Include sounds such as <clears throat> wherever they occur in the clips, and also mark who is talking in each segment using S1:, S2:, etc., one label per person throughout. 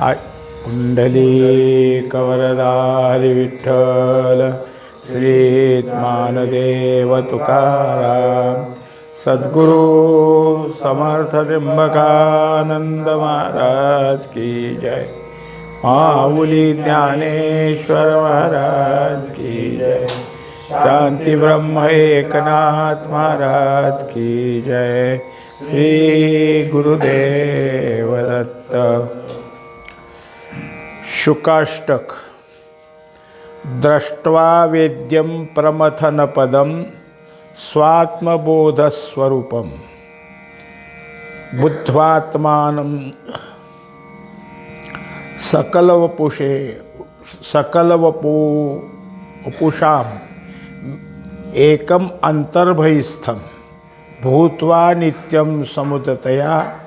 S1: आ कुंडली कवरदारी विठ्ठल श्री ज्ञानदेव तुकाराम सद्गुरु समर्थ त्र्यंबकानंद महाराज की जय। माऊली ज्ञानेश्वर महाराज की जय। शांती ब्रह्म एकनाथ महाराज की जय। श्री गुरुदेव दत्त। शुकाष्टक। द्रष्ट्वा वेद्यं प्रमथनपदं स्वात्मबोधस्वरूपं। बुद्ध्वात्मानं सकलवपुषे सकलवपु वपुषाम् एकम् अन्तर्भयस्थं। भूत्वा नित्यं समुदतया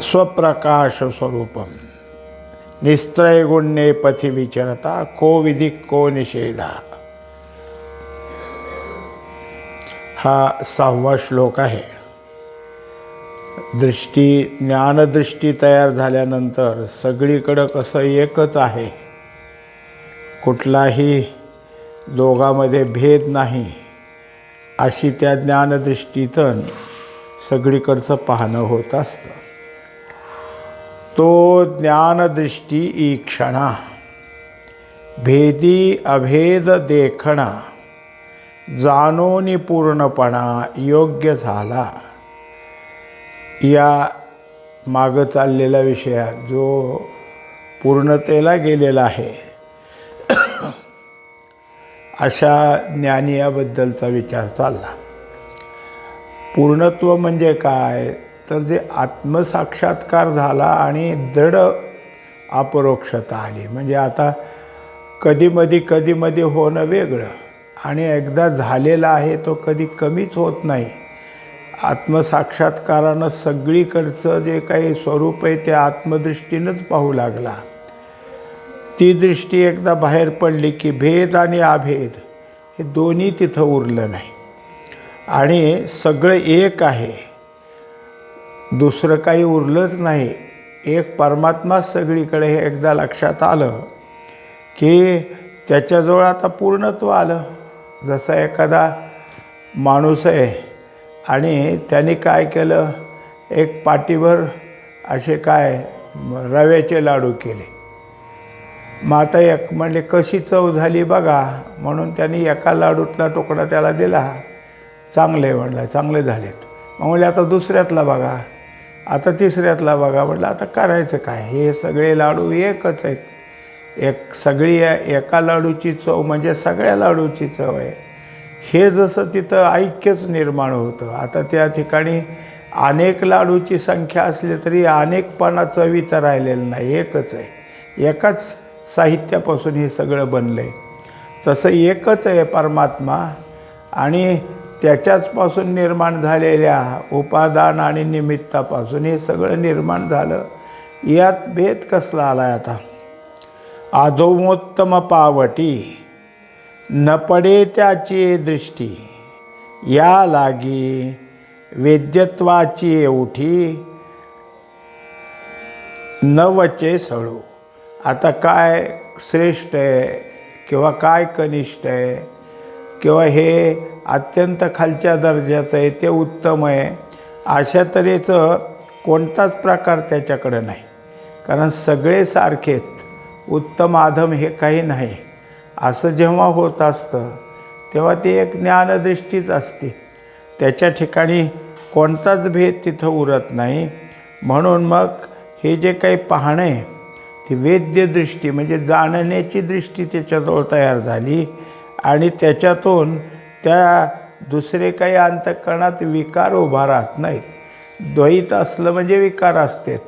S1: स्वप्रकाशस्वरूपम्। निस्त्रयगुण्ये पथी विचरता को विधी को निषेधा। हा सहावा श्लोक आहे. दृष्टी ज्ञानदृष्टी तयार झाल्यानंतर सगळीकडं कसं एकच आहे? कुठलाही दोघामध्ये भेद नाही. अशी त्या ज्ञानदृष्टीतून सगळीकडचं पाहणं होत असतं. तो ज्ञानदृष्टी ईक्षणा। भेदी अभेद देखणा। जाणोनी पूर्णपणा योग्य झाला। या मागं चाललेल्या विषयात जो पूर्णतेला गेलेला आहे. अशा ज्ञानियाबद्दलचा विचार चालला. पूर्णत्व म्हणजे काय? तर जे आत्मसाक्षात्कार झाला आणि दृढ अपरोक्षता आली. म्हणजे आता कधीमधी कधीमध्ये होणं वेगळं आणि एकदा झालेला आहे तो कधी कमीच होत नाही. आत्मसाक्षात्कारानं सगळीकडचं जे काही स्वरूप आहे ते आत्मदृष्टीनंच पाहू लागला. ती दृष्टी एकदा बाहेर पडली की भेद आणि अभेद हे दोन्ही तिथं उरलं नाही. आणि सगळं एक आहे. दुसरं काही उरलंच नाही. एक परमात्मा सगळीकडे हे एकदा लक्षात आलं की त्याच्याजवळ आता पूर्णत्व आलं. जसा एखादा माणूस आहे आणि त्याने काय केलं? एक पाटीवर असे काय रव्याचे लाडू केले. मग आता एक म्हणले कशी चव झाली बघा. म्हणून त्यांनी एका लाडूतला तुकडा त्याला दिला. चांगले म्हणलं चांगले झालेत. मग म्हणले आता दुसऱ्यातला बघा. आता तिसऱ्यातला बघा म्हटलं आता करायचं काय? हे सगळे लाडू एकच आहेत. एक सगळी एका लाडूची चव म्हणजे सगळ्या लाडूची चव आहे. हे जसं तिथं ऐक्यच निर्माण होतं. आता त्या ठिकाणी अनेक लाडूची संख्या असली तरी अनेकपणा चवीचा राहिलेलं नाही. एकच आहे. एकाच साहित्यापासून हे सगळं बनलं आहे तसं एकच आहे परमात्मा आणि त्याच्याचपासून निर्माण झालेल्या उपादान आणि निमित्तापासून हे सगळं निर्माण झालं. यात भेद कसला आला आता? अधोमोत्तम पावटी न पडे त्याची दृष्टी या लागी वेद्यत्वाची एवढी न वचे सळू. आता काय श्रेष्ठ आहे किंवा काय कनिष्ठ आहे किंवा हे अत्यंत खालच्या दर्जाचं आहे ते उत्तम आहे. अशा तऱ्हेचं कोणताच प्रकार त्याच्याकडं नाही. कारण सगळे सारखेत उत्तम आधम हे काही नाही. असं जेव्हा होत असतं तेव्हा ती एक ज्ञानदृष्टीच असते. त्याच्या ठिकाणी कोणताच भेद तिथं उरत नाही. म्हणून मग हे जे काही पाहणं आहे ती वेद्यदृष्टी म्हणजे जाणण्याची दृष्टी त्याच्याजवळ तयार झाली आणि त्याच्यातून त्या दुसरे काही अंतकरणात विकार उभा राहत नाहीत. द्वैत असलं म्हणजे विकार असतेत.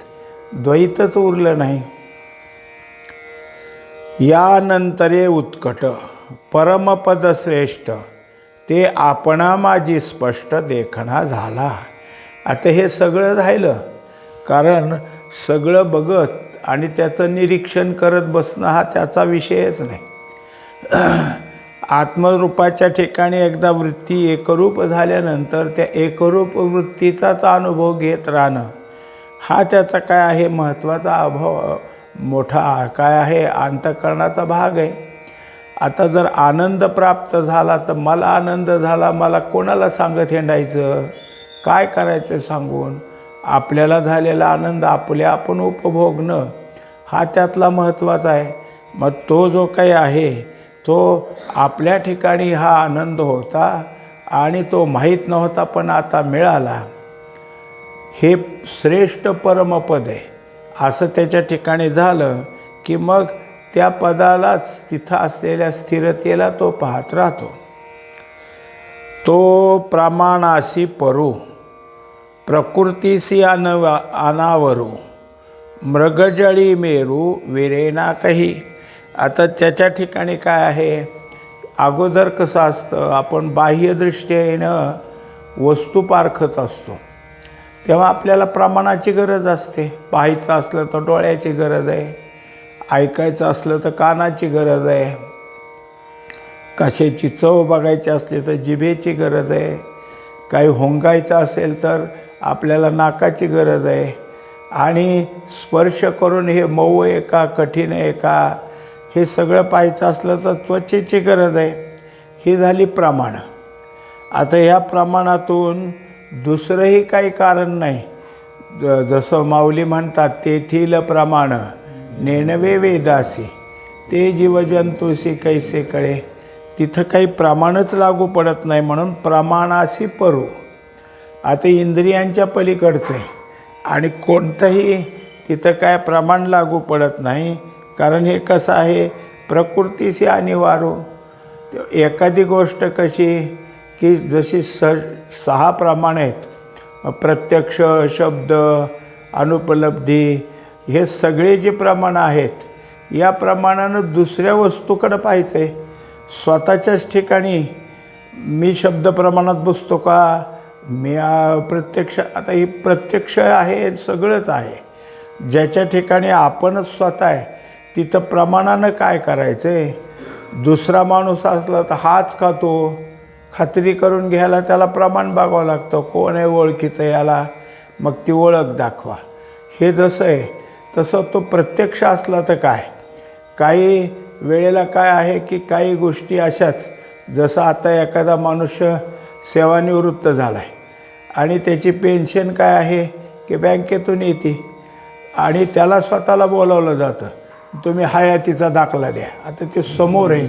S1: द्वैतच उरलं नाही. यानंतरे उत्कट परमपद श्रेष्ठ ते आपणा माझी स्पष्ट देखणा झाला. आता हे सगळं राहिलं. कारण सगळं बघत आणि त्याचं निरीक्षण करत बसणं हा त्याचा विषयच नाही. आत्मरूपाच्या ठिकाणी एकदा वृत्ती एकरूप झाल्यानंतर त्या एकरूप वृत्तीचाच अनुभव घेत राहणं. हा त्याचा काय आहे? महत्त्वाचा अभाव मोठा काय आहे अंतकरणाचा भाग आहे. आता जर आनंद प्राप्त झाला तर मला आनंद झाला मला कोणाला सांगत हिंडायचं? काय करायचं सांगून? आपल्याला झालेला आनंद आपल्या आपण उपभोगणं हा त्यातला महत्त्वाचा आहे. मग तो जो काही आहे तो आपल्या ठिकाणी हा आनंद होता आणि तो माहीत नव्हता पण आता मिळाला. हे श्रेष्ठ परमपद आहे. असं त्याच्या ठिकाणी झालं की मग त्या पदालाच तिथं असलेल्या स्थिरतेला तो पाहत राहतो. तो प्रमाणासी परू प्रकृतीसी अनवा अनावरू मृगजळी मेरू विरेना काही. आता त्याच्या ठिकाणी काय आहे? अगोदर कसं असतं? आपण बाह्यदृष्टीनं वस्तू पारखत असतो. तेव्हा आपल्याला प्रमाणाची गरज असते. पाहायचं असलं तर डोळ्याची गरज आहे. ऐकायचं असलं तर कानाची गरज आहे. कशाची चव बघायची असली तर जिभेची गरज आहे. काही होंगायचं असेल तर आपल्याला नाकाची गरज आहे. आणि स्पर्श करून हे मऊ आहे का कठीण आहे का हे सगळं पाहायचं असलं तर त्वचेची गरज आहे. ही झाली प्रमाणं. आता ह्या प्रमाणातून दुसरंही काही कारण नाही. ज जसं माऊली म्हणतात तेथील प्रमाण नेणवे वेदासी. ते जीवजंतूसी कैसे कळे? तिथं काही प्रमाणच लागू पडत नाही म्हणून प्रमाणाशी परू. आता इंद्रियांच्या पलीकडचं. आहे आणि कोणतंही तिथं काय प्रमाण लागू पडत नाही कारण हे कसं आहे? प्रकृतीशी अनिवारू एखादी गोष्ट कशी की जशी स सहा प्रमाण आहेत. प्रत्यक्ष शब्द अनुपलब्धी हे सगळे जे प्रमाण आहेत या प्रमाणानं दुसऱ्या वस्तूकडं पाहायचं आहे स्वतःच्याच ठिकाणी मी शब्द प्रमाणात बसतो का? मी प्रत्यक्ष आता ही प्रत्यक्ष आहे सगळंच आहे. ज्याच्या ठिकाणी आपणच स्वतः आहे तिथं प्रमाणानं काय करायचं आहे दुसरा माणूस असला तर हाच खातो खात्री करून घ्यायला त्याला प्रमाण बघावं लागतं. कोण आहे ओळखीचं याला? मग ती ओळख दाखवा. हे जसं आहे तसं तो प्रत्यक्ष असला तर काय? काही वेळेला काय आहे की काही गोष्टी अशाच जसं आता एखादा मनुष्य सेवानिवृत्त झाला आहे आणि त्याची पेन्शन काय आहे की बँकेतून येते आणि त्याला स्वतःला बोलावलं जातं. तुम्ही हयातीचा दाखला द्या. आता ते समोर आहे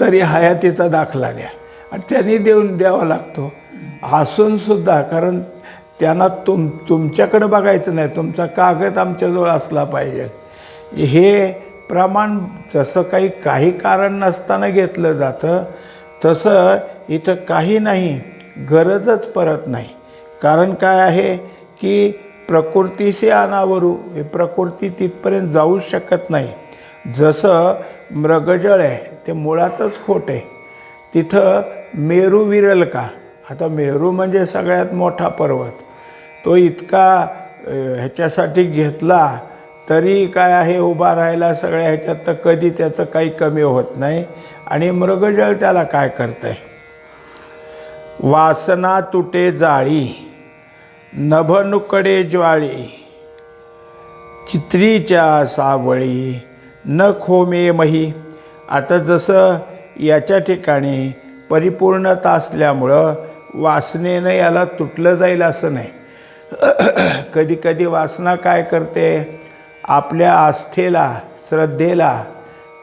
S1: तरी हयातीचा दाखला द्या. आणि त्यांनी देऊन द्यावा लागतो. हसूनसुद्धा कारण त्यांना तुम तुमच्याकडं बघायचं नाही. तुमचा कागद आमच्याजवळ असला पाहिजे. हे प्रमाण जसं काही काही कारण नसताना घेतलं जातं तसं इथं काही नाही. गरजच परत नाही. कारण काय आहे की प्रकृतीशी अनावरू हे प्रकृती तिथपर्यंत जाऊ शकत नाही. जसं मृगजळ आहे ते मुळातच खोट आहे. तिथं मेरू विरल का? आता मेरू म्हणजे सगळ्यात मोठा पर्वत. तो इतका ह्याच्यासाठी घेतला तरी काय आहे उभा राहायला सगळ्या ह्याच्यात तर कधी त्याचं काही कमी होत नाही. आणि मृगजळ त्याला काय करतंय? वासना तुटे जाळी. नभनुकडे ज्वाळी चित्रीच्या सावळी न खोमे मही. आता जसं याच्या ठिकाणी परिपूर्णता असल्यामुळं वासनेनं याला तुटलं जाईल असं नाही. <clears throat> कधीकधी वासना काय करते? आपल्या आस्थेला श्रद्धेला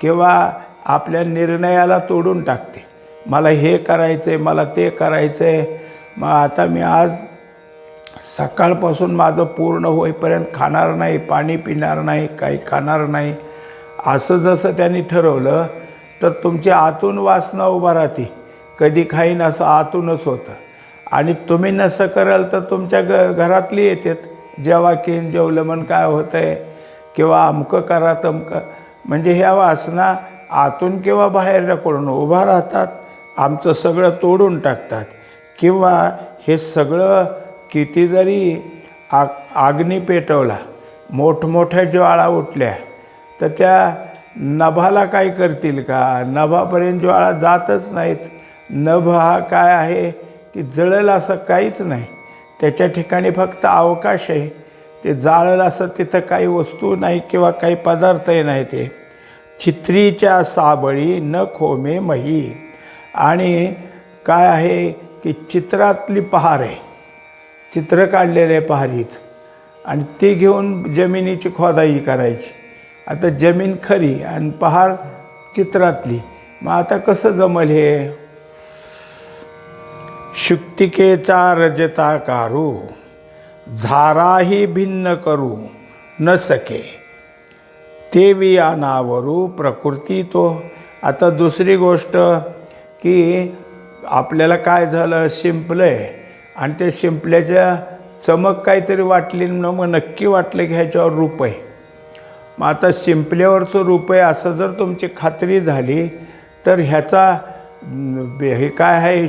S1: किंवा आपल्या निर्णयाला तोडून टाकते. मला हे करायचं आहे मला ते करायचं आहे मग आता मी आज सकाळपासून माझं पूर्ण होईपर्यंत खाणार नाही पाणी पिणार नाही काही खाणार नाही. असं जसं त्यांनी ठरवलं तर तुमची आतून वासना उभा राहते. कधी खाईन असं आतूनच होतं. आणि तुम्ही नसं कराल तर तुमच्या ग घरातली येतात. जेव्हा किन जेवलं मन काय होतं आहे किंवा अमकं करा तमकं. म्हणजे ह्या वासना आतून किंवा बाहेरकडून उभा राहतात. आमचं सगळं तोडून टाकतात. किंवा हे सगळं किती जरी आग आग्नी पेटवला मोठमोठ्या ज्वाळा उठल्या तर त्या नभाला काय करतील का? नभापर्यंत ज्वाळा जातच नाहीत. नभ हा काय आहे की जळेल असं काहीच नाही. त्याच्या ठिकाणी फक्त अवकाश आहे. ते जाळलं असं तिथं काही वस्तू नाही किंवा काही पदार्थही नाही ते. चित्रीच्या साबळी न खोमे मही. आणि काय आहे की चित्रातली पहार. आहे चित्र काढलेले आहे पहारीच. आणि ती घेऊन जमिनीची खोदाई करायची. आता जमीन खरी आणि पहार चित्रातली. मग आता कसं जमल हे? शुक्तिकेचा रजता कारू झाराही भिन्न करू न सके तेवी अनावरू प्रकृती तो. आता दुसरी गोष्ट की आपल्याला काय झालं? शिंपलं आहे आणि त्या शिंपल्याच्या चमक काहीतरी वाटली न मग नक्की वाटलं की ह्याच्यावर रूप आहे. मग आता शिंपल्यावरचं रूप आहे असं जर तुमची खात्री झाली तर ह्याचा हे काय आहे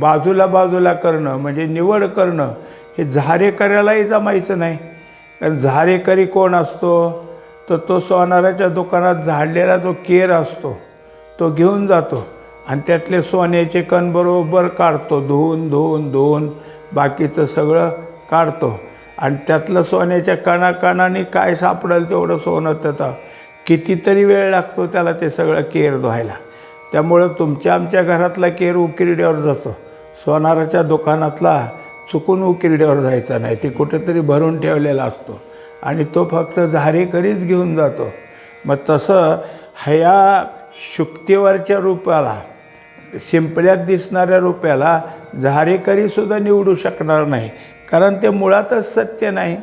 S1: बाजूला बाजूला करणं म्हणजे निवड करणं हे झारेकऱ्यालाही जमायचं नाही. कारण झारेकरी कोण असतो? तर तो सोनाराच्या दुकानात झाडलेला जो केर असतो तो घेऊन जातो. आणि त्यातले सोन्याचे कण बरोबर काढतो धुवून धुवून धुवून बाकीचं सगळं काढतो. आणि त्यातलं सोन्याच्या कणाकणाने काय सापडेल तेवढं सोनं त्याचा. कितीतरी वेळ लागतो त्याला ते सगळं केर धुवायला. त्यामुळं तुमच्या आमच्या घरातला केर उकिरड्यावर जातो. सोनाराच्या दुकानातला चुकून उकिरड्यावर जायचा नाही ते कुठेतरी भरून ठेवलेला असतो. आणि तो फक्त झारेकरीच घेऊन जातो. मग तसं ह्या शुक्तीवरच्या रूपाला शिंपल्यात दिसणाऱ्या रुपयाला झारेकरीसुद्धा निवडू शकणार नाही. कारण ते मुळातच सत्य नाही.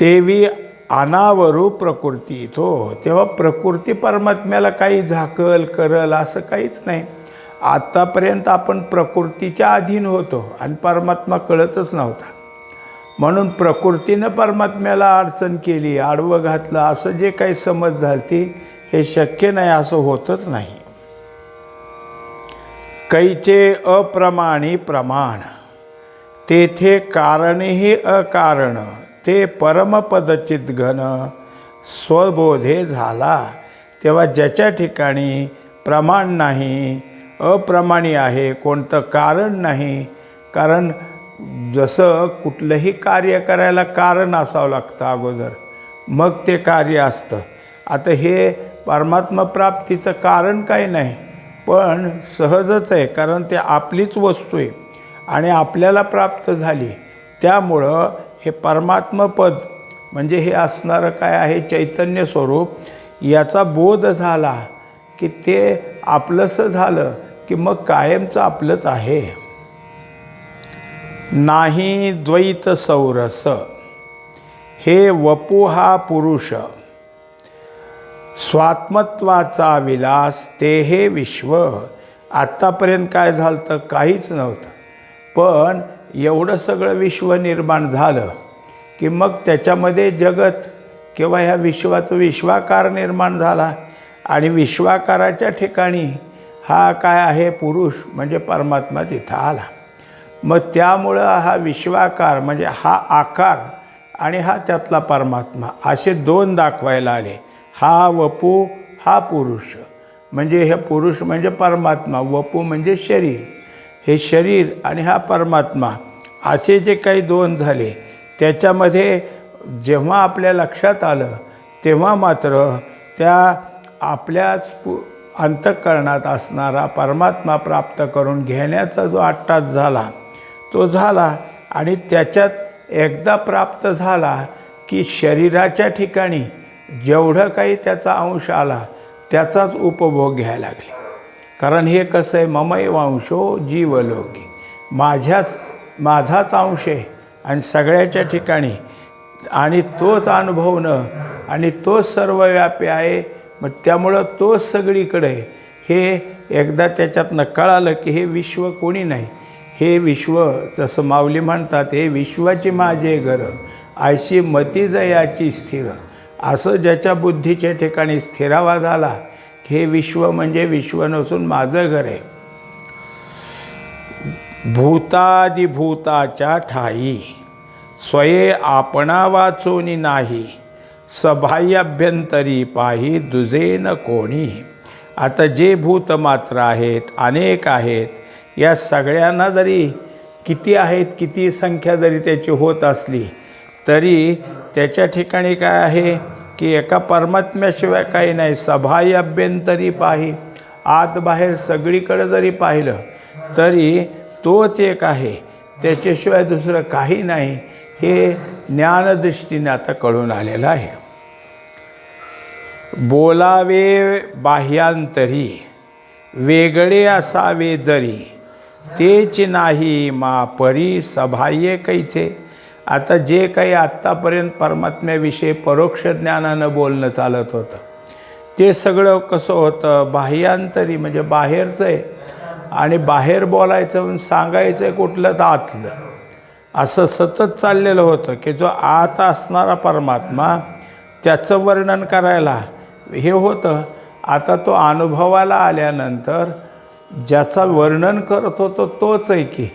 S1: तेवी अनावरू प्रकृती तो तेव्हा प्रकृती परमात्म्याला काही झाकल करल असं काहीच नाही. आत्तापर्यंत आपण प्रकृतीच्या अधीन होतो आणि परमात्मा कळतच नव्हता. म्हणून प्रकृतीनं परमात्म्याला अडचण केली आडवं घातलं असं जे काही समज झालती हे शक्य नाही असं होतच नाही. कैचे अप्रमाणी प्रमाण तेथे कारणही अकारण ते परमपदचित घन स्वबोधे झाला. तेव्हा ज्याच्या ठिकाणी प्रमाण नाही अप्रमाणी आहे कोणतं कारण नाही कारण जसं कुठलंही कार्य करायला कारण असावं लागतं अगोदर मग ते कार्य असतं. आता हे परमात्मा प्राप्तीचं कारण काही नाही पण सहजच आहे कारण ते आपलीच वस्तू आहे आणि आपल्याला प्राप्त झाली. त्यामुळं हे परमात्मपद म्हणजे हे असणारं काय आहे चैतन्य स्वरूप याचा बोध झाला की ते आपलंसं झालं की मग कायमचं आपलंच आहे. नाही द्वैत सौरस हे वपू हा पुरुष. स्वात्मत्वाचा विलास ते हे विश्व. आत्तापर्यंत काय झालं तर काहीच नव्हतं. पण एवढं सगळं विश्व निर्माण झालं की मग त्याच्यामध्ये जगत किंवा ह्या विश्वाचं विश्वाकार निर्माण झाला. आणि विश्वाकाराच्या ठिकाणी हा काय आहे? पुरुष म्हणजे परमात्मा तिथं आला. मग त्यामुळं हा विश्वाकार म्हणजे हा आकार आणि हा त्यातला परमात्मा असे दोन दाखवायला आले. हा वपू हा पुरुष. म्हणजे हे पुरुष म्हणजे परमात्मा वपू म्हणजे शरीर. हे शरीर आणि हा परमात्मा असे जे काही दोन झाले त्याच्यामध्ये जेव्हा आपल्या लक्षात आलं तेव्हा मात्र त्या आपल्याच पु अंतःकरणात असणारा परमात्मा प्राप्त करून घेण्याचा जो अट्टास झाला तो झाला आणि त्याच्यात एकदा प्राप्त झाला की शरीराच्या ठिकाणी जेवढं काही त्याचा अंश आला त्याचाच उपभोग घ्यायला लागले. कारण हे कसं आहे ममय वंशो जीवलोकी. माझ्याच माझाच अंश आहे आणि सगळ्याच्या ठिकाणी. आणि तोच अनुभवणं आणि तोच सर्वव्यापी आहे मग त्यामुळं तोच सगळीकडे. हे एकदा त्याच्यातनं कळालं की हे विश्व कोणी नाही. हे विश्व जसं माऊली म्हणतात हे विश्वाची माझे घर. आयशी मती जयाची स्थिर असं ज्याच्या बुद्धीच्या ठिकाणी स्थिरावा झाला की हे विश्व म्हणजे विश्व नसून माझं घर आहे. भूतादिभूताच्या ठाई स्वये आपणा वाचोनी नाही सबाह्याभ्यंतरी पाही दुजे न कोणी. आता जे भूत मात्र आहेत अनेक आहेत या सगळ्यांना जरी किती आहेत किती संख्या जरी त्याची होत असली तरी त्याच्या ठिकाणी काय आहे की एका परमात्म्याशिवाय काही नाही. सभाई अभ्यंतरी पाही आत बाहेर सगळीकडे जरी पाहिलं तरी तोच एक आहे. त्याच्याशिवाय दुसरं काही नाही. हे ज्ञानदृष्टीने आता कळून आलेलं आहे. बोलावे बाह्यांतरी वेगळे असावे जरी तेच नाही मा परी सभाये कैचे. आता जे काही आत्तापर्यंत परमात्म्याविषयी परोक्ष ज्ञानानं बोलणं चालत होतं ते सगळं कसं होतं बाह्यांतरी म्हणजे बाहेरचं आहे. आणि बाहेर बोलायचं म्हणून सांगायचं आहे कुठलं तर आतलं. असं सतत चाललेलं होतं की जो आत असणारा परमात्मा त्याचं वर्णन करायला हे होतं. आता तो अनुभवाला आल्यानंतर ज्याचा वर्णन करत होतो तोच आहे की.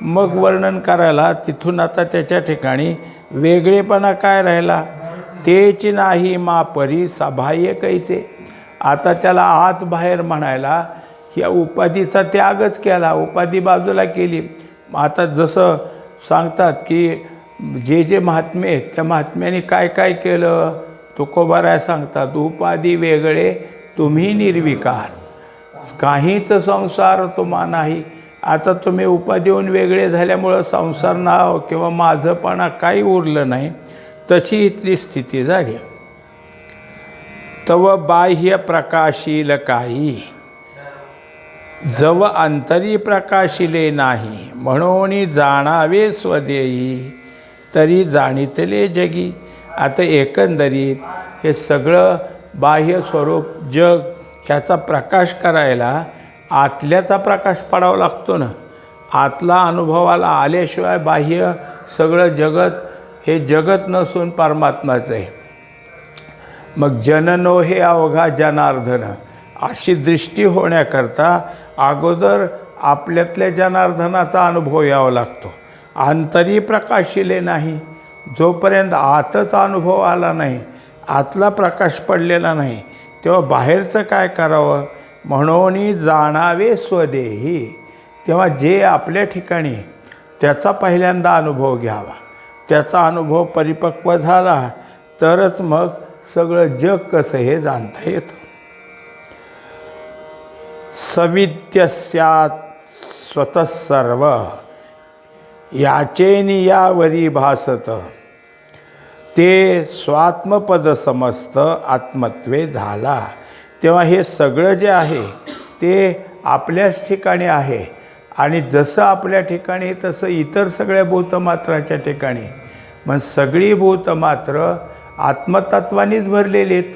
S1: मग वर्णन करायला तिथून आता त्याच्या ठिकाणी वेगळेपणा काय राहिला? तेच नाही मा परी सबाह्य कैचे आता त्याला आत बाहेर म्हणायला या उपाधीचा त्यागच केला उपाधी बाजूला केली. आता जसं सांगतात की जे जे महात्मे आहेत त्या महात्म्याने काय काय केलं? तुकोबाराय सांगतात उपाधी वेगळे तुम्ही निर्विकार. काहीच संसार तुम्हा नाही. आता तुम्ही उपाधीहून वेगळे झाल्यामुळं संसार नाव हो किंवा माझंपणा काही उरलं नाही तशी इथली स्थिती झाली तव बाह्य प्रकाशील काही. जव अंतरी प्रकाशिले नाही म्हणून जाणावे स्वदेयी तरी जाणितले जगी. आता एकंदरीत हे सगळं बाह्य स्वरूप जग ह्याचा प्रकाश करायला आतल्याचा प्रकाश पडावा लागतो ना. आतला अनुभवाला आल्याशिवाय बाह्य सगळं जगत हे जगत नसून परमात्माचं आहे. मग जननो हे अवघा जनार्दन. अशी दृष्टी होण्याकरता अगोदर आपल्यातल्या जनार्दनाचा अनुभव यावा लागतो. आंतरी प्रकाशिले नाही. जोपर्यंत आतच अनुभव आला नाही आतला प्रकाश पडलेला नाही तेव्हा बाहेरचं काय करावं? म्हणून जाणावे स्वदेही. तेव्हा जे आपल्या ठिकाणी त्याचा पहिल्यांदा अनुभव घ्यावा. त्याचा अनुभव परिपक्व झाला तरच मग सगळं जग कसं हे जाणता येतं. सवित्यस्यात स्वतः सर्व याचेनी यावरी भासत. ते स्वात्मपद समस्त आत्मत्वे झाला. तेव्हा हे सगळं जे आहे ते आपल्याच ठिकाणी आहे. आणि जसं आपल्या ठिकाणी तसं इतर सगळ्या भूतमात्राच्या ठिकाणी. मग सगळी भूतमात्र आत्मतत्वानीच भरलेली आहेत.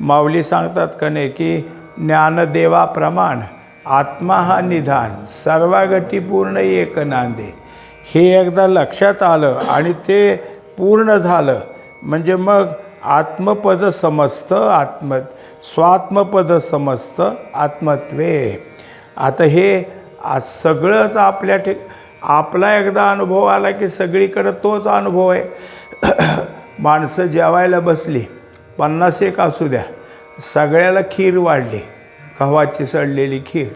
S1: माऊली सांगतात का नाही की ज्ञानदेवाप्रमाण आत्मा हा निधान सर्वागती पूर्ण एक नांदे. हे एकदा लक्षात आलं आणि ते पूर्ण झालं. म्हणजे मग आत्मपद समजतं आत्म स्वात्मपद समजतं आत्मत्वे. आता हे आज सगळंच आपल्या ठिक आपला एकदा अनुभव आला की सगळीकडं तोच अनुभव आहे. <clears throat> माणसं जेवायला बसली पन्नास एक असू द्या सगळ्याला खीर वाढली गव्हाची सडलेली खीर.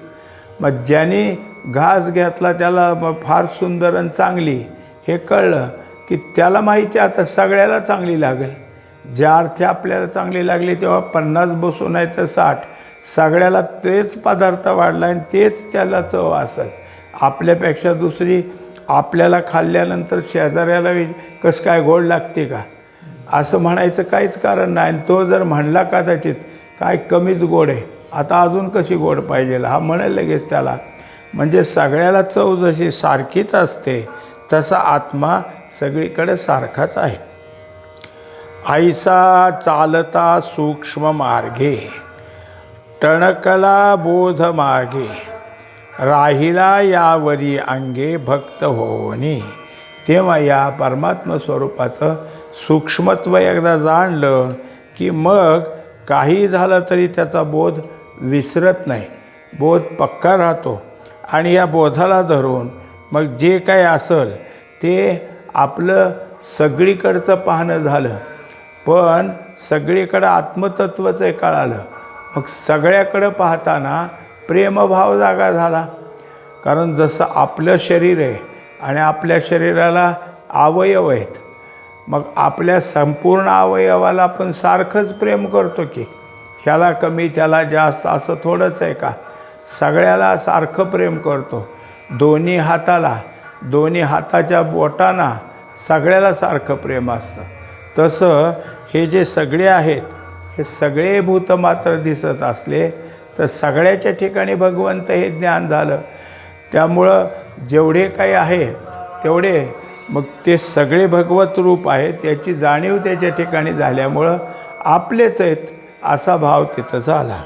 S1: मग ज्याने घास घेतला त्याला मग फार सुंदर आणि चांगली हे कळलं. की त्याला माहिती आता सगळ्याला चांगली लागेल. ज्या अर्थी आपल्याला चांगली लागली तेव्हा पन्नास बसून आहे तर साठ. सगळ्याला तेच पदार्थ वाढला आणि तेच त्याला चव असेल. आपल्यापेक्षा दुसरी आपल्याला खाल्ल्यानंतर शेजाऱ्याला वि- कसं काय गोड लागते का? असं म्हणायचं काहीच कारण नाही. आणि तो जर म्हणला कदाचित काय कमीच गोड आहे. आता अजून कशी गोड पाहिजे? हा म्हणेल लगेच त्याला. म्हणजे सगळ्याला चव जशी सारखीच असते तसा आत्मा सगळीकडे सारखाच आहे. ऐसा चालता सूक्ष्म मार्गे टणकला बोध मार्गे राहिला यावरी अंगे भक्त होनी तेव्हा या परमात्म स्वरूपाचं सूक्ष्मत्व एकदा जाणलं की मग काही झालं तरी त्याचा बोध विसरत नाही. बोध पक्का राहतो आणि या बोधाला धरून मग जे काय असेल ते आपलं सगळीकडचं पाहणं झालं. पण सगळीकडं आत्मतत्वचं आहे कळालं. मग सगळ्याकडं पाहताना प्रेमभाव जागा झाला. कारण जसं आपलं शरीर आहे आणि आपल्या शरीराला अवयव आहेत मग आपल्या संपूर्ण अवयवाला आपण सारखंच प्रेम करतो की ह्याला कमी त्याला जास्त असं थोडंच आहे का? सगळ्याला सारखं प्रेम करतो. दोन्ही हाताला दोन्ही हाताच्या बोटांना सगळ्याला सारखं प्रेम असतं. तसं हे जे सगळे आहेत हे सगळे भूत मात्र दिसत असले तर सगळ्याच्या ठिकाणी भगवंत हे ज्ञान झालं. त्यामुळं जेवढे काही आहे तेवढे मग ते सगळे भगवत रूप आहेत याची जाणीव त्याच्या ठिकाणी झाल्यामुळं आपलेच आहेत असा भाव तिथं झाला.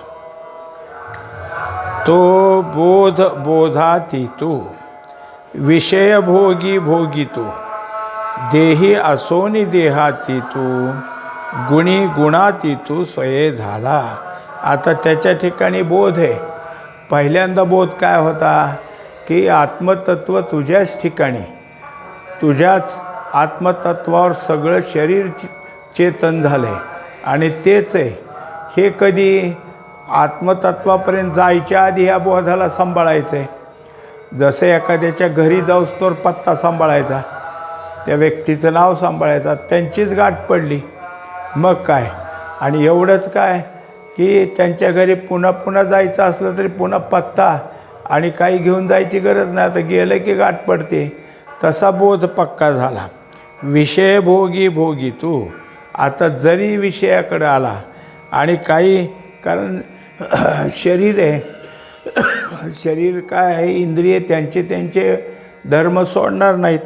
S1: तो बोध बोधाती तू विषय भोगी भोगी तू. देही असोनी देहाती तू. गुणी गुणाती तू स्वये झाला. आता त्याच्या ठिकाणी बोध आहे. पहिल्यांदा बोध काय होता? की आत्मतत्व तुझ्याच ठिकाणी. तुझ्याच आत्मतत्वावर सगळं शरीर चेतन झालं आहे आणि तेच आहे. हे कधी आत्मतत्वापर्यंत जायच्या आधी ह्या बोधाला सांभाळायचं आहे जसं एखाद्याच्या घरी जाऊस तोर पत्ता सांभाळायचा त्या व्यक्तीचं नाव सांभाळायचा त्यांचीच गाठ पडली. मग काय? आणि एवढंच काय? की त्यांच्या घरी पुन्हा पुन्हा जायचं असलं तरी पुन्हा पत्ता आणि काही घेऊन जायची गरज नाही. आता गेलं की गाठ पडते. तसा बोध पक्का झाला. विषय भोगी भोगी तू. आता जरी विषयाकडं आला आणि काही कारण <clears throat> शरीर आहे शरीर काय आहे इंद्रिय त्यांचे त्यांचे धर्म सोडणार नाहीत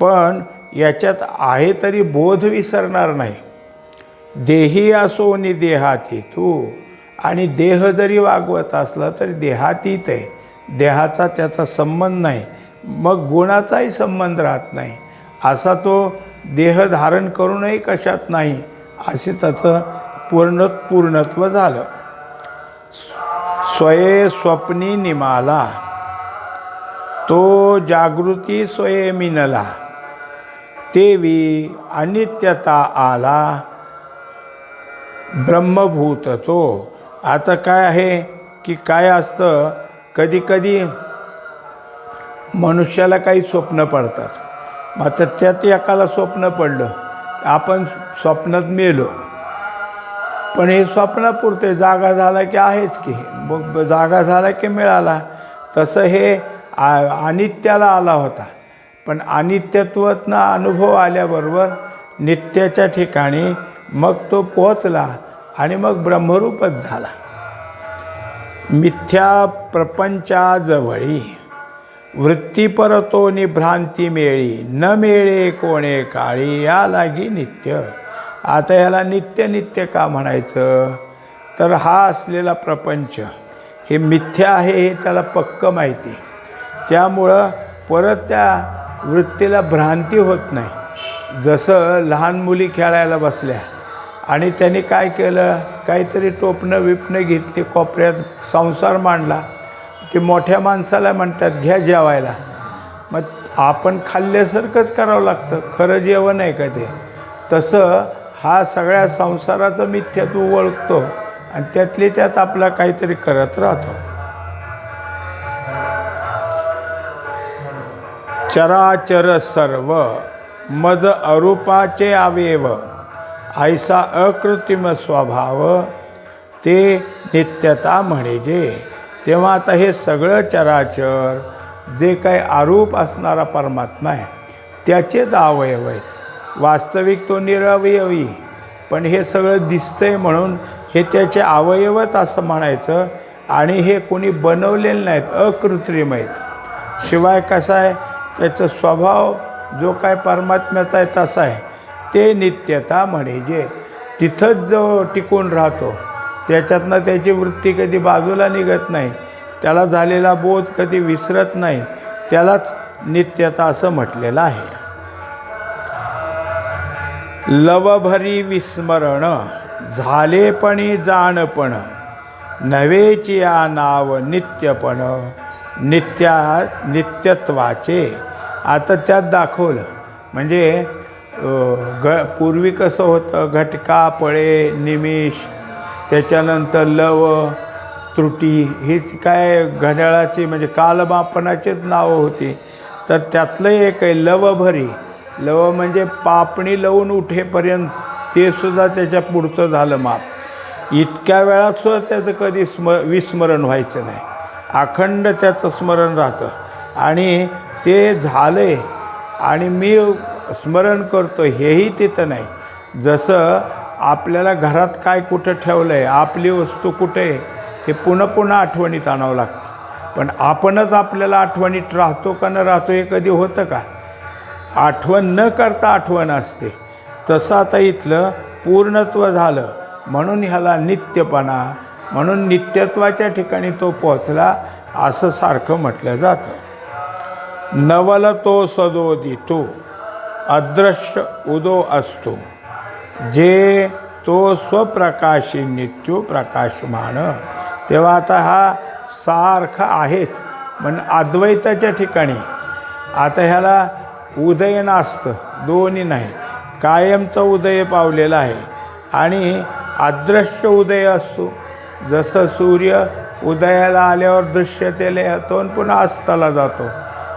S1: पण याच्यात आहे तरी बोध विसरणार नाही. देही असो नि देहाती तू. आणि देह जरी वागवत असला तरी देहातीत आहे. देहाचा त्याचा संबंध नाही. मग गुणाचाही संबंध राहत नाही. असा तो देह धारण करूनही कशात नाही असे त्याचं पूर्ण पूर्णत्व झालं. स्वये स्वप्नी निमाला तो जागृती स्वये मिनला. तेवी अनित्यता आला ब्रह्मभूत तो. आता काय आहे की काय असतं? कधी कधी मनुष्याला काही स्वप्न पडतात. मग आता त्यात एकाला स्वप्न पडलं आपण स्वप्नात मेलो. पण हे स्वप्नापुरते जागा झाला की आहेच की. मग जागा झाला की मिळाला. तसं हे आ- अनित्याला आला होता. पण अनित्यत्वातनं अनुभव आल्याबरोबर नित्याच्या ठिकाणी मग तो पोचला आणि मग ब्रह्मरूपच झाला. मिथ्या प्रपंचाजवळी वृत्ती परतो नि भ्रांती मेळी. न मेळे कोणे काळी या लागी नित्य. आता ह्याला नित्य नित्य का म्हणायचं? तर हा असलेला प्रपंच हे मिथ्या आहे हे त्याला पक्क माहिती. त्यामुळं परत त्या वृत्तीला भ्रांती होत नाही. जसं लहान मुली खेळायला बसल्या आणि त्यांनी काय केलं? काहीतरी टोपणं विपणं घेतली कोपऱ्यात संसार मांडला. ते मोठ्या माणसाला म्हणतात घ्या जेवायला. मग आपण खाल्ल्यासारखंच करावं लागतं. खरं जेवण आहे का ते? तसं हा सगळ्या संसाराचं मिथ्यात्व ओळखतो आणि त्यातले त्यात आपला काहीतरी करत राहतो. चराचर सर्व मज अरूपाचे अवयव ऐसा अकृत्रिम स्वभाव ते नित्यता म्हणजे तेव्हा आता हे सगळं चराचर जे काही आरूप असणारा परमात्मा आहे त्याचेच अवयव आहेत. वास्तविक तो निरवयवी पण हे सगळं दिसतंय म्हणून हे त्याचे अवयवच असं म्हणायचं आणि हे कोणी बनवलेले नाहीत अकृत्रिम आहेत. शिवाय कसं आहे त्याचा स्वभाव जो काय परमात्म्याचा आहे तसा आहे. ते नित्यता म्हणजे तिथंच जो टिकून राहतो. त्याच्यातनं त्याची वृत्ती कधी बाजूला निघत नाही. त्याला झालेला बोध कधी विसरत नाही. त्यालाच नित्यता असं म्हटलेलं आहे. लवभरी विस्मरण झालेपणी जाणपण नव्हेची या नाव नित्यपण नित्या नित्यत्वाचे. आता त्यात दाखवलं. म्हणजे ग पूर्वी कसं होतं? घटका पळे निमिष त्याच्यानंतर लव त्रुटी हीच काय घड्याळाची म्हणजे कालमापनाचीच नावं होती. तर त्यातलं एक आहे लवभरी. लव म्हणजे पापणी लवून उठेपर्यंत ते सुद्धा त्याच्या पुढचं झालं माप. इतक्या वेळात सुद्धा त्याचं कधी स्म विस्मरण व्हायचं नाही. अखंड त्याचं स्मरण राहतं. आणि ते झाले आणि मी स्मरण करतो हेही तिथं नाही. जसं आपल्याला घरात काय कुठं ठेवलं आहे आपली वस्तू कुठे आहे हे पुन्हा पुन्हा आठवणीत आणावं लागतं. पण आपणच आपल्याला आठवणीत राहतो का न राहतो हे कधी होतं का? आठवण न करता आठवण असते. तसं आता इथलं पूर्णत्व झालं. म्हणून ह्याला नित्यपणा म्हणून नित्यत्वाच्या ठिकाणी तो पोचला असं सारखं म्हटलं जातं. नवल तो सदोदितो अदृश्य उदो असतो. जे तो स्वप्रकाशी नित्यो प्रकाशमान. तेव्हा आता हा सारखा आहेच पण अद्वैताच्या ठिकाणी. आता ह्याला उदय नास्त दोन्ही नाही. कायमचा उदय पावलेला आहे. आणि अदृश्य उदय असतो. जसं सूर्य उदयाला आल्यावर दृश्यतेला येतो आणि पुन्हा अस्ताला जातो.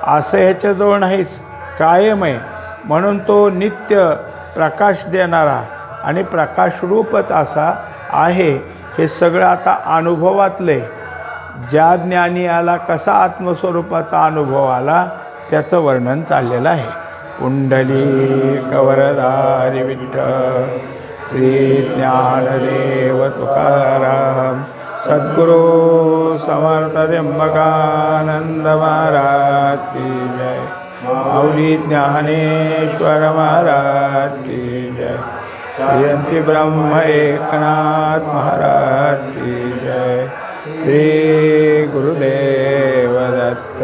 S1: असं ह्याच्याजवळ नाहीच. कायम आहे. म्हणून तो नित्य प्रकाश देणारा आणि प्रकाशरूपच असा आहे. हे सगळं आता अनुभवातलं. आहे ज्या ज्ञानी आला कसा आत्मस्वरूपाचा अनुभव आला? त्याचं वर्णन चाललेलं आहे. पुंडली कवरदारी विठ्ठल श्री ज्ञानदेव तुकाराम सद्गुरू समर्थ त्र्यंबकानंद महाराज की जय. माऊली ज्ञानेश्वर महाराज की जय. जयंती ब्रह्म एकनाथ महाराज की जय. श्री गुरुदेव दत्त.